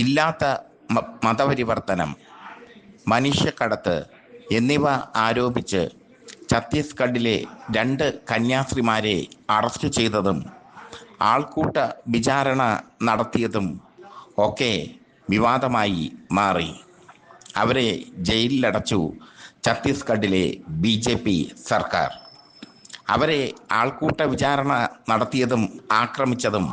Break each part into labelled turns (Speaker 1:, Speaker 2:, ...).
Speaker 1: ഇല്ലാത്ത മതപരിവർത്തനം മനുഷ്യക്കടത്ത് എന്നിവ ആരോപിച്ച് ഛത്തീസ്ഗഡിലെ രണ്ട് കന്യാസ്ത്രീമാരെ അറസ്റ്റ് ചെയ്തതും ആൾക്കൂട്ട വിചാരണ നടത്തിയതും ഒക്കെ വിവാദമായി മാറി. അവരെ ജയിലിലടച്ചു ഛത്തീസ്ഗഡിലെ ബി ജെ പി സർക്കാർ. അവരെ ആൾക്കൂട്ട വിചാരണ നടത്തിയതും ആക്രമിച്ചതും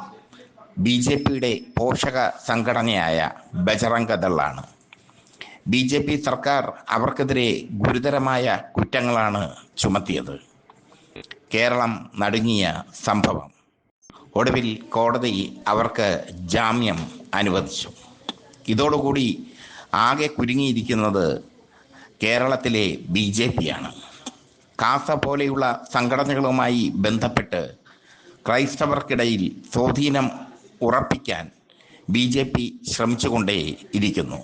Speaker 1: ബി ജെ പിയുടെ പോഷക സംഘടനയായ ബജറംഗ ദളാണ് ബി ജെ പി സർക്കാർ അവർക്കെതിരെ ഗുരുതരമായ കുറ്റങ്ങളാണ് ചുമത്തിയത്. കേരളം നടുങ്ങിയ സംഭവം. ഒടുവിൽ കോടതി അവർക്ക് ജാമ്യം അനുവദിച്ചു. ഇതോടുകൂടി ആകെ കുരുങ്ങിയിരിക്കുന്നത് കേരളത്തിലെ ബി ജെ പിയാണ്. കാസ പോലെയുള്ള സംഘടനകളുമായി ബന്ധപ്പെട്ട് ക്രൈസ്തവർക്കിടയിൽ സ്വാധീനം ഉറപ്പിക്കാൻ ബി ജെ പി ശ്രമിച്ചുകൊണ്ടേ ഇരിക്കുന്നു.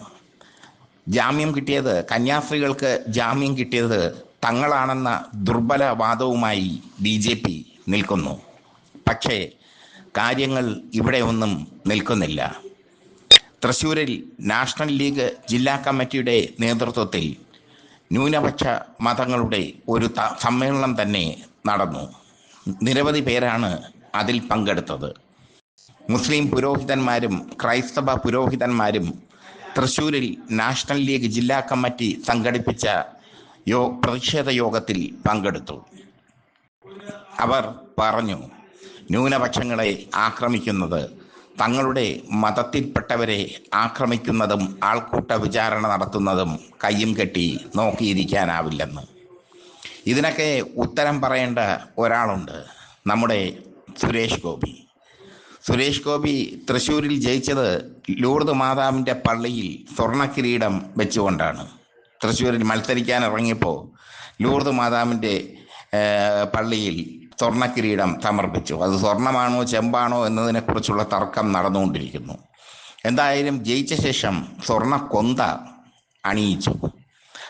Speaker 1: ജാമ്യം കിട്ടിയത് കന്യാസ്ത്രീകൾക്ക് ജാമ്യം കിട്ടിയത് തങ്ങളാണെന്ന ദുർബല വാദവുമായി ബി ജെ പി നിൽക്കുന്നു. പക്ഷേ കാര്യങ്ങൾ ഇവിടെ ഒന്നും നിൽക്കുന്നില്ല. തൃശൂരിൽ നാഷണൽ ലീഗ് ജില്ലാ കമ്മിറ്റിയുടെ നേതൃത്വത്തിൽ ന്യൂനപക്ഷ മതങ്ങളുടെ ഒരു സമ്മേളനം തന്നെ നടന്നു. നിരവധി പേരാണ് അതിൽ പങ്കെടുത്തത്. മുസ്ലിം പുരോഹിതന്മാരും ക്രൈസ്തവ പുരോഹിതന്മാരും തൃശൂരിൽ നാഷണൽ ലീഗ് ജില്ലാ കമ്മിറ്റി സംഘടിപ്പിച്ച യോ പ്രതിഷേധ യോഗത്തിൽ പങ്കെടുത്തു. അവർ പറഞ്ഞു ന്യൂനപക്ഷങ്ങളെ ആക്രമിക്കുന്നത് തങ്ങളുടെ മതത്തിൽപ്പെട്ടവരെ ആക്രമിക്കുന്നതും ആൾക്കൂട്ട വിചാരണ നടത്തുന്നതും കയ്യും കെട്ടി നോക്കിയിരിക്കാനാവില്ലെന്ന്. ഇതിനൊക്കെ ഉത്തരം പറയേണ്ട ഒരാളുണ്ട് നമ്മുടെ സുരേഷ് ഗോപി. സുരേഷ് ഗോപി തൃശ്ശൂരിൽ ജയിച്ചത് ലൂർദ് മാതാവിന്റെ പള്ളിയിൽ സ്വർണ കിരീടം വെച്ചുകൊണ്ടാണ്. തൃശ്ശൂരിൽ മത്സരിക്കാൻ ഇറങ്ങിയപ്പോൾ ലൂർദ് മാതാവിന്റെ പള്ളിയിൽ സ്വർണ കിരീടം സമർപ്പിച്ചു. അത് സ്വർണമാണോ ചെമ്പാണോ എന്നതിനെക്കുറിച്ചുള്ള തർക്കം നടന്നുകൊണ്ടിരിക്കുന്നു. എന്തായാലും ജയിച്ച ശേഷം സ്വർണ കൊന്ത അണിയിച്ചു.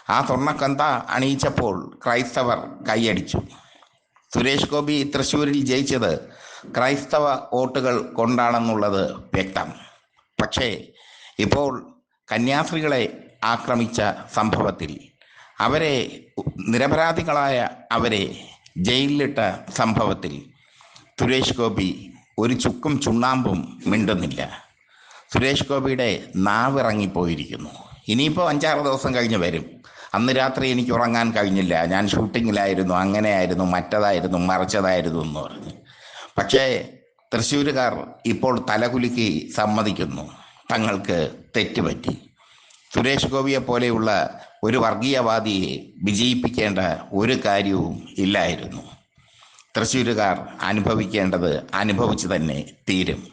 Speaker 1: ആ സ്വർണക്കൊന്ത അണിയിച്ചപ്പോൾ ക്രൈസ്തവർ കൈയടിച്ചു. സുരേഷ് ഗോപി തൃശ്ശൂരിൽ ജയിച്ചത് ക്രൈസ്തവ വോട്ടുകൾ കൊണ്ടാണെന്നുള്ളത് വ്യക്തം. പക്ഷേ ഇപ്പോൾ കന്യാസ്ത്രീകളെ ആക്രമിച്ച സംഭവത്തിൽ അവരെ നിരപരാധികളായ അവരെ ജയിലിലിട്ട സംഭവത്തിൽ സുരേഷ് ഗോപി ഒരു ചുക്കും ചുണ്ണാമ്പും മിണ്ടുന്നില്ല. സുരേഷ് ഗോപിയുടെ നാവിറങ്ങിപ്പോയിരിക്കുന്നു. ഇനിയിപ്പോൾ അഞ്ചാറ് ദിവസം കഴിഞ്ഞ് വരും. അന്ന് രാത്രി എനിക്ക് ഉറങ്ങാൻ കഴിഞ്ഞില്ല. ഞാൻ ഷൂട്ടിങ്ങിലായിരുന്നു അങ്ങനെയായിരുന്നു മറ്റതായിരുന്നു മറിച്ചതായിരുന്നു എന്ന് പറഞ്ഞു. പക്ഷേ തൃശ്ശൂരുകാർ ഇപ്പോൾ തലകുലുക്കി സമ്മതിക്കുന്നു. തങ്ങൾക്ക് തെറ്റുപറ്റി. സുരേഷ് ഗോപിയെ പോലെയുള്ള ഒരു വർഗീയവാദിയെ വിജയിപ്പിക്കേണ്ട ഒരു കാര്യവും ഇല്ലായിരുന്നു. തൃശ്ശൂരുകാർ അനുഭവിക്കേണ്ടത് അനുഭവിച്ചു തന്നെ തീരും.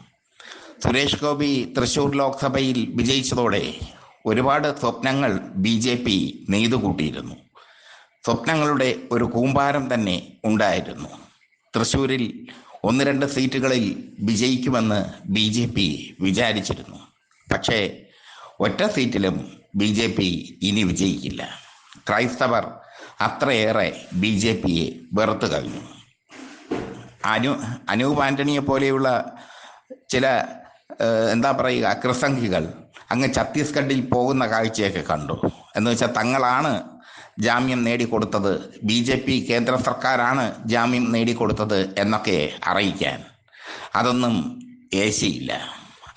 Speaker 1: സുരേഷ് ഗോപി തൃശ്ശൂർ ലോക്സഭയിൽ വിജയിച്ചതോടെ ഒരുപാട് സ്വപ്നങ്ങൾ ബി ജെ പി നെയ്തുകൂട്ടിയിരുന്നു. സ്വപ്നങ്ങളുടെ ഒരു കൂമ്പാരം തന്നെ ഉണ്ടായിരുന്നു. തൃശ്ശൂരിൽ ഒന്ന് രണ്ട് സീറ്റുകളിൽ വിജയിക്കുമെന്ന് ബി ജെ പി വിചാരിച്ചിരുന്നു. പക്ഷേ ഒറ്റ സീറ്റിലും ബി ജെ പി ഇനി വിജയിക്കില്ല. ക്രൈസ്തവർ അത്രയേറെ ബി ജെ പിയെ വെറുത്തു കഴിഞ്ഞു അനു അനൂപ് ആന്റണിയെ പോലെയുള്ള ചില എന്താ പറയുക കൃസംഖികൾ അങ്ങ് ഛത്തീസ്ഗഡിൽ പോകുന്ന കാഴ്ചയൊക്കെ കണ്ടു. എന്ന് വെച്ചാൽ തങ്ങളാണ് ജാമ്യം നേടിക്കൊടുത്തത് ബി ജെ പി കേന്ദ്ര സർക്കാരാണ് ജാമ്യം നേടിക്കൊടുത്തത് എന്നൊക്കെ അറിയിക്കാൻ. അതൊന്നും ഏശിയില്ല.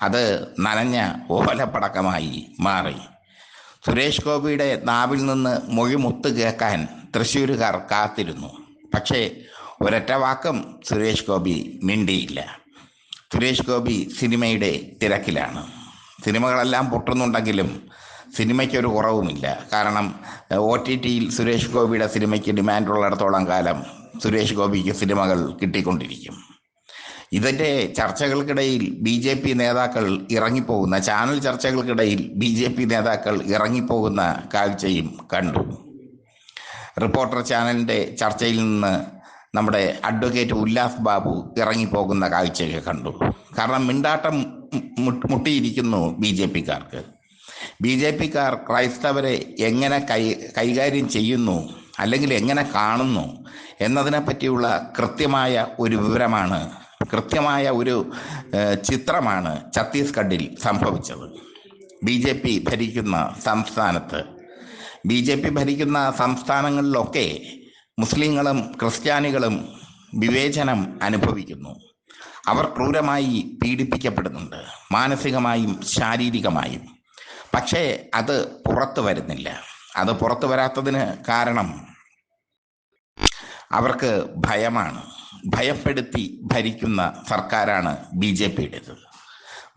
Speaker 1: അത് നനഞ്ഞ ഓലപ്പടക്കമായി മാറി. സുരേഷ് ഗോപിയുടെ നാവിൽ നിന്ന് മൊഴിമുത്ത് കേൾക്കാൻ തൃശ്ശൂരുകാർ കാത്തിരുന്നു. പക്ഷേ ഒരൊറ്റ വാക്കും സുരേഷ് ഗോപി മിണ്ടിയില്ല. സുരേഷ് ഗോപി സിനിമയുടെ തിരക്കിലാണ്. സിനിമകളെല്ലാം പൊട്ടുന്നുണ്ടെങ്കിലും സിനിമയ്ക്കൊരു കുറവുമില്ല. കാരണം ഒ ടി ടിയിൽ സുരേഷ് ഗോപിയുടെ സിനിമയ്ക്ക് ഡിമാൻഡുള്ളിടത്തോളം കാലം സുരേഷ് ഗോപിക്ക് സിനിമകൾ കിട്ടിക്കൊണ്ടിരിക്കും. ഇതിന്റെ ചർച്ചകൾക്കിടയിൽ ബി ജെ പി നേതാക്കൾ ഇറങ്ങിപ്പോകുന്ന ചാനൽ ചർച്ചകൾക്കിടയിൽ ബി ജെ പി നേതാക്കൾ ഇറങ്ങിപ്പോകുന്ന കാഴ്ചയും കണ്ടു. റിപ്പോർട്ടർ ചാനലിന്റെ ചർച്ചയിൽ നിന്ന് നമ്മുടെ അഡ്വക്കേറ്റ് ഉല്ലാസ് ബാബു ഇറങ്ങിപ്പോകുന്ന കാഴ്ചയൊക്കെ കണ്ടു. കാരണം മിണ്ടാട്ടം മുട്ടിയിരിക്കുന്നു ബി ജെ പിക്കാർക്ക്. ബി ജെ പിക്കാർ ക്രൈസ്തവരെ എങ്ങനെ കൈ കൈകാര്യം ചെയ്യുന്നു? അല്ലെങ്കിൽ എങ്ങനെ കാണുന്നു? എന്നതിനെ പറ്റിയുള്ള കൃത്യമായ ഒരു വിവരമാണ് കൃത്യമായ ഒരു ചിത്രമാണ് ഛത്തീസ്ഗഡിൽ സംഭവിച്ചത്. ബി ജെ പി ഭരിക്കുന്ന സംസ്ഥാനത്ത്. ബി ജെ പി ഭരിക്കുന്ന സംസ്ഥാനങ്ങളിലൊക്കെ മുസ്ലിങ്ങളും ക്രിസ്ത്യാനികളും വിവേചനം അനുഭവിക്കുന്നു. അവർ ക്രൂരമായി പീഡിപ്പിക്കപ്പെടുന്നുണ്ട് മാനസികമായും ശാരീരികമായും. പക്ഷേ അത് പുറത്തു വരുന്നില്ല. അത് പുറത്തു വരാത്തതിന് കാരണം അവർക്ക് ഭയമാണ്. ഭയപ്പെടുത്തി ഭരിക്കുന്ന സർക്കാരാണ് ബി ജെ പിയുടേത്.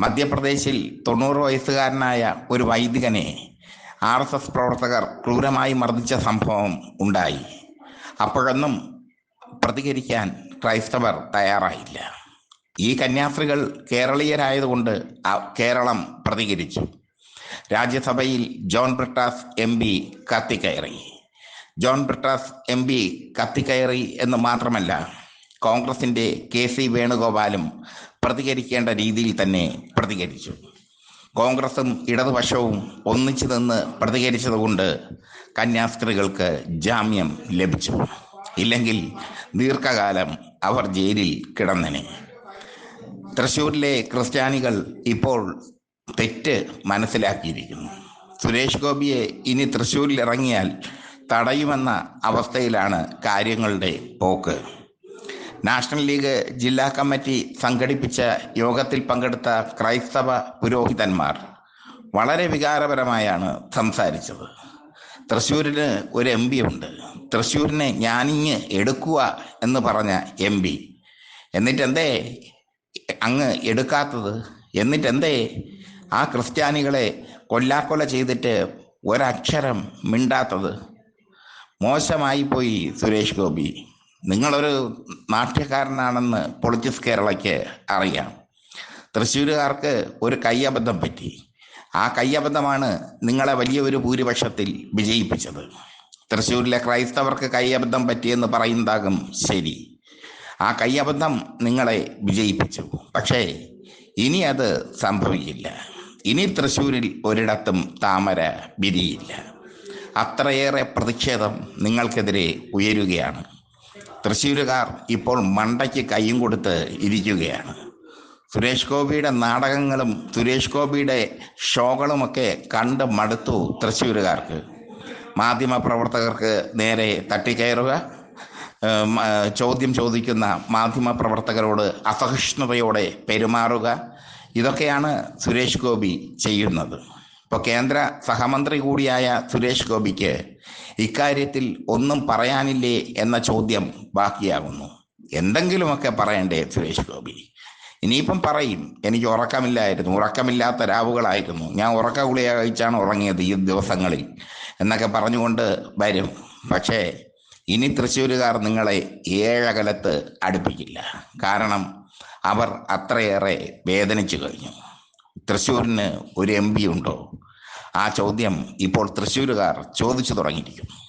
Speaker 1: മധ്യപ്രദേശിൽ തൊണ്ണൂറ് വയസ്സുകാരനായ ഒരു വൈദികനെ ആർ എസ് എസ് പ്രവർത്തകർ ക്രൂരമായി മർദ്ദിച്ച സംഭവം ഉണ്ടായി. അപ്പോഴൊന്നും പ്രതികരിക്കാൻ ക്രൈസ്തവർ തയ്യാറായില്ല. ഈ കന്യാസ്ത്രീകൾ കേരളീയരായതുകൊണ്ട് കേരളം പ്രതികരിച്ചു. രാജ്യസഭയിൽ ജോൺ ബ്രിട്ടാസ് എം പി കത്തിക്കയറി. ജോൺ ബ്രിട്ടാസ് എം പി കത്തിക്കയറി എന്ന് മാത്രമല്ല കോൺഗ്രസിന്റെ കെ സി വേണുഗോപാലും പ്രതികരിക്കേണ്ട രീതിയിൽ തന്നെ പ്രതികരിച്ചു. കോൺഗ്രസും ഇടതുപക്ഷവും ഒന്നിച്ചു നിന്ന് പ്രതികരിച്ചതുകൊണ്ട് കന്യാസ്ത്രീകൾക്ക് ജാമ്യം ലഭിച്ചു. ഇല്ലെങ്കിൽ ദീർഘകാലം അവർ ജയിലിൽ കിടന്നനെ. തൃശ്ശൂരിലെ ക്രിസ്ത്യാനികൾ ഇപ്പോൾ തെറ്റ് മനസ്സിലാക്കിയിരിക്കുന്നു. സുരേഷ് ഗോപിയെ ഇനി തൃശ്ശൂരിൽ ഇറങ്ങിയാൽ തടയുമെന്ന അവസ്ഥയിലാണ് കാര്യങ്ങളുടെ പോക്ക്. നാഷണൽ ലീഗ് ജില്ലാ കമ്മിറ്റി സംഘടിപ്പിച്ച യോഗത്തിൽ പങ്കെടുത്ത ക്രൈസ്തവ പുരോഹിതന്മാർ വളരെ വികാരപരമായാണ് സംസാരിച്ചത്. തൃശ്ശൂരിന് ഒരു എം പി ഉണ്ട്. തൃശ്ശൂരിനെ ഞാനിങ്ങ് എടുക്കുക എന്ന് പറഞ്ഞ എം പി. എന്നിട്ടെന്തേ അങ്ങ് എടുക്കാത്തത്? എന്നിട്ടെന്തേ ആ ക്രിസ്ത്യാനികളെ കൊല്ലാക്കൊല ചെയ്തിട്ട് ഒരക്ഷരം മിണ്ടാത്തത്. മോശമായി പോയി സുരേഷ് ഗോപി. നിങ്ങളൊരു നാട്യക്കാരനാണെന്ന് പൊളിറ്റിക്സ് കേരളയ്ക്ക് അറിയാം. തൃശ്ശൂരുകാർക്ക് ഒരു കയ്യബദ്ധം പറ്റി. ആ കയ്യബദ്ധമാണ് നിങ്ങളെ വലിയ ഒരു ഭൂരിപക്ഷത്തിൽ വിജയിപ്പിച്ചത്. തൃശ്ശൂരിലെ ക്രൈസ്തവർക്ക് കയ്യബദ്ധം പറ്റിയെന്ന് പറയുന്നതാകും ശരി. ആ കയ്യബദ്ധം നിങ്ങളെ വിജയിപ്പിച്ചു. പക്ഷേ ഇനി അത് സംഭവിക്കില്ല. ഇനി തൃശ്ശൂരിൽ ഒരിടത്തും താമര വിരിയില്ല. അത്രയേറെ പ്രതിഷേധം നിങ്ങൾക്കെതിരെ ഉയരുകയാണ്. തൃശ്ശൂരുകാർ ഇപ്പോൾ മണ്ടയ്ക്ക് കൈയും കൊടുത്ത് ഇരിക്കുകയാണ്. സുരേഷ് ഗോപിയുടെ നാടകങ്ങളും സുരേഷ് ഗോപിയുടെ ഷോകളുമൊക്കെ കണ്ട് മടുത്തു തൃശ്ശൂരുകാർക്ക്. മാധ്യമ പ്രവർത്തകർക്ക് നേരെ തട്ടിക്കയറുക. ചോദ്യം ചോദിക്കുന്ന മാധ്യമ പ്രവർത്തകരോട് അസഹിഷ്ണുതയോടെ പെരുമാറുക. ഇതൊക്കെയാണ് സുരേഷ് ഗോപി ചെയ്യുന്നത്. ഇപ്പോൾ കേന്ദ്ര സഹമന്ത്രി കൂടിയായ സുരേഷ് ഗോപിക്ക് ഇക്കാര്യത്തിൽ ഒന്നും പറയാനില്ലേ എന്ന ചോദ്യം ബാക്കിയാകുന്നു. എന്തെങ്കിലുമൊക്കെ പറയണ്ടേ സുരേഷ് ഗോപി? ഇനിയിപ്പം പറയും. എനിക്ക് ഉറക്കമില്ലായിരുന്നു. ഉറക്കമില്ലാത്ത രാവുകളായിരുന്നു. ഞാൻ ഉറക്ക ഗുളിക കഴിച്ചാണ് ഉറങ്ങിയത് ഈ ദിവസങ്ങളിൽ എന്നൊക്കെ പറഞ്ഞുകൊണ്ട് വരും. പക്ഷേ ഇനി തൃശ്ശൂരുകാർ നിങ്ങളെ ഏഴകലത്ത് അടുപ്പിക്കില്ല. കാരണം അവർ അത്രയേറെ വേദനിച്ചു കഴിഞ്ഞു. തൃശ്ശൂരിന് ഒരു എം ഉണ്ടോ? ആ ചോദ്യം ഇപ്പോൾ തൃശ്ശൂരുകാർ ചോദിച്ചു തുടങ്ങിയിരിക്കുന്നു.